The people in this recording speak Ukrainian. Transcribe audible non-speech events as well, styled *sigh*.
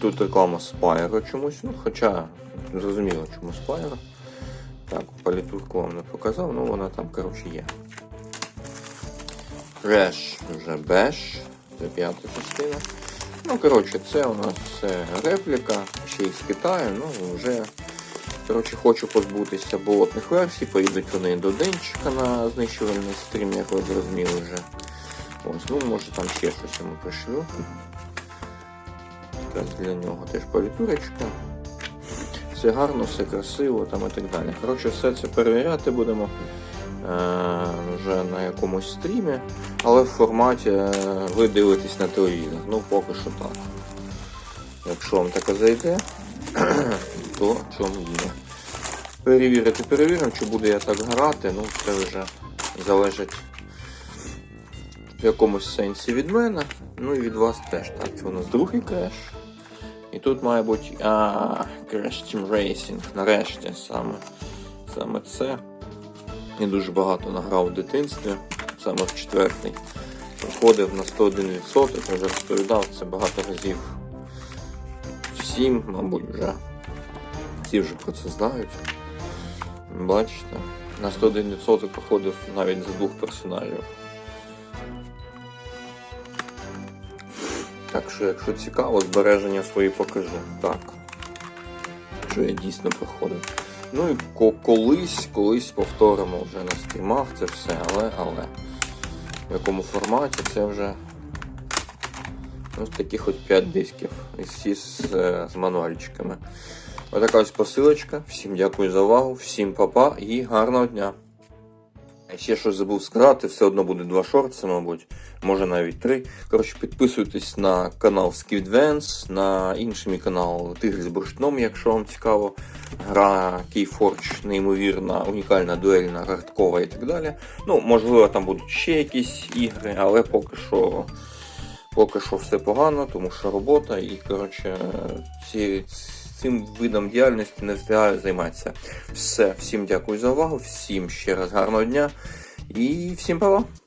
тут реклама Spyro чомусь, ну хоча зрозуміло, чому Spyro. Так, палітурку вам не показав, ну вона там, коротше, є. Crash вже Bash, це п'ята частина. Ну, коротше, це у нас репліка, ще й з Китаю, ну вже. Коротше, хочу позбутися болотних версій, поїдуть вони до Денчика на знищувальний стрім, як ви зрозуміли вже. Ось, ну може там ще щось йому пришлю. Так, для нього теж політурочка. Все гарно, все красиво там і так далі. Коротше, все це перевіряти будемо е, вже на якомусь стрімі, але в форматі е, ви дивитесь на телевізор. Ну, поки що так. Якщо вам таке зайде, *clears throat* то чому є. Перевірити, перевіримо, чи буду я так грати, ну це вже залежить в якомусь сенсі від мене, ну і від вас теж. Так, це у нас другий креш. І тут має бути а, Crash Team Racing. Нарешті саме, саме це. Я дуже багато награв в дитинстві, саме в четвертий. Проходив на 101%, я вже розповідав це багато разів. Всім, мабуть, вже. Всі вже про це знають. Бачите, на 101% проходив навіть за двох персонажів. Так що, якщо цікаво, збереження свої покажу. Так. Що я дійсно проходив. Ну і ко- колись, колись повторимо вже на стрімах це все, але, але. В якому форматі це вже. Ось таких от 5 дисків. Всі з, з мануальчиками. Отака ось посилочка. Всім дякую за увагу, всім па-па і гарного дня. А ще щось забув сказати, все одно буде два шорти, мабуть, може навіть три. Коротше, підписуйтесь на канал Skidvance, на інший мій канал Тигр з бурштином, якщо вам цікаво. Гра Keyforge, неймовірна, унікальна, дуельна, гардкова і так далі. Ну, можливо, там будуть ще якісь ігри, але поки що. Поки що все погано, тому що робота і коротше, ці, цим видом діяльності не встигаю займатися. Все, всім дякую за увагу, всім ще раз гарного дня і всім па-па!